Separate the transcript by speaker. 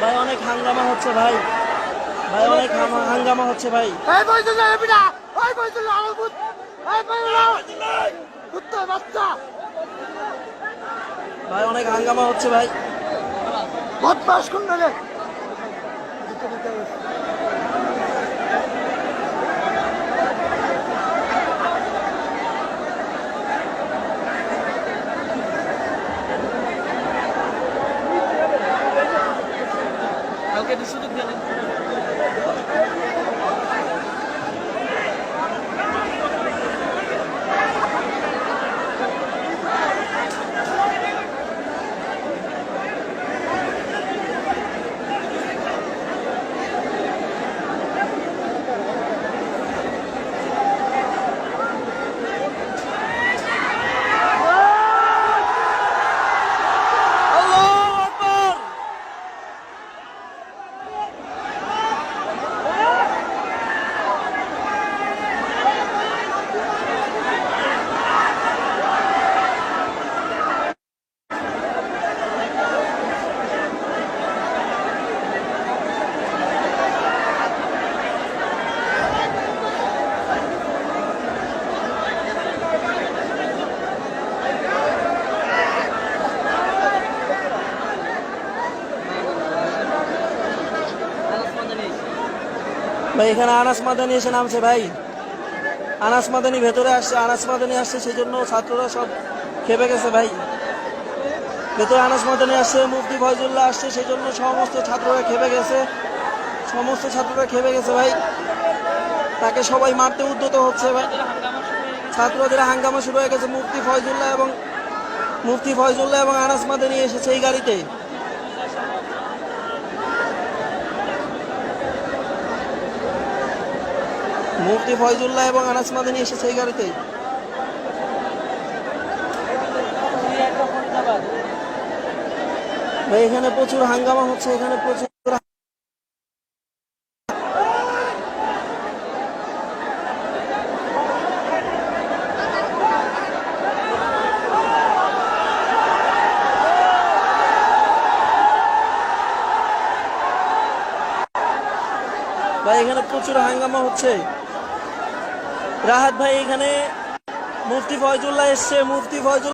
Speaker 1: ভাই অনেক হাঙ্গামা হচ্ছে ভাই। ভাই অনেক হাঙ্গামা হচ্ছে ভাই।
Speaker 2: এই বইছিল এবিটা ওই বইছিল আমার ভূত এই বইছিল কুত্তা বাচ্চা
Speaker 1: ভাই অনেক হাঙ্গামা হচ্ছে ভাই।
Speaker 2: বদমাস কোন রে
Speaker 1: কালকে সুযোগ দিয়ে Thank you. ভাই, এখানে আনাস মাদানি এসে নামছে ভাই। আনাস মাদানি ভেতরে আসছে, আনাস মাদানি আসছে সেই জন্য ছাত্ররা সব খেপে গেছে ভাই। ভেতরে আনাস মাদানি আসছে, মুফতি ফয়জুল্লাহ আসছে সেই জন্য সমস্ত ছাত্ররা খেপে গেছে। সমস্ত ছাত্ররা খেপে গেছে ভাই। তাকে সবাই মারতে উদ্যত হচ্ছে ভাই। ছাত্রদের হাঙ্গামা শুরু হয়ে গেছে, মুফতি ফয়জুল্লাহ এবং মুফতি ফয়জুল্লাহ এবং আনাস মাদানি এসেছে এই গাড়িতে। মুফতি ফয়জুল্লাহ এবং আনাস মাদানি এসেছে এই গাড়িতে এখানে প্রচুর হাঙ্গামা হচ্ছে, এখানে প্রচুর ভাই, এখানে প্রচুর হাঙ্গামা হচ্ছে। রাহাত ভাই এখানে মুফতি ফয়জুল্লাহ এসছে মুফতি ফয়জুল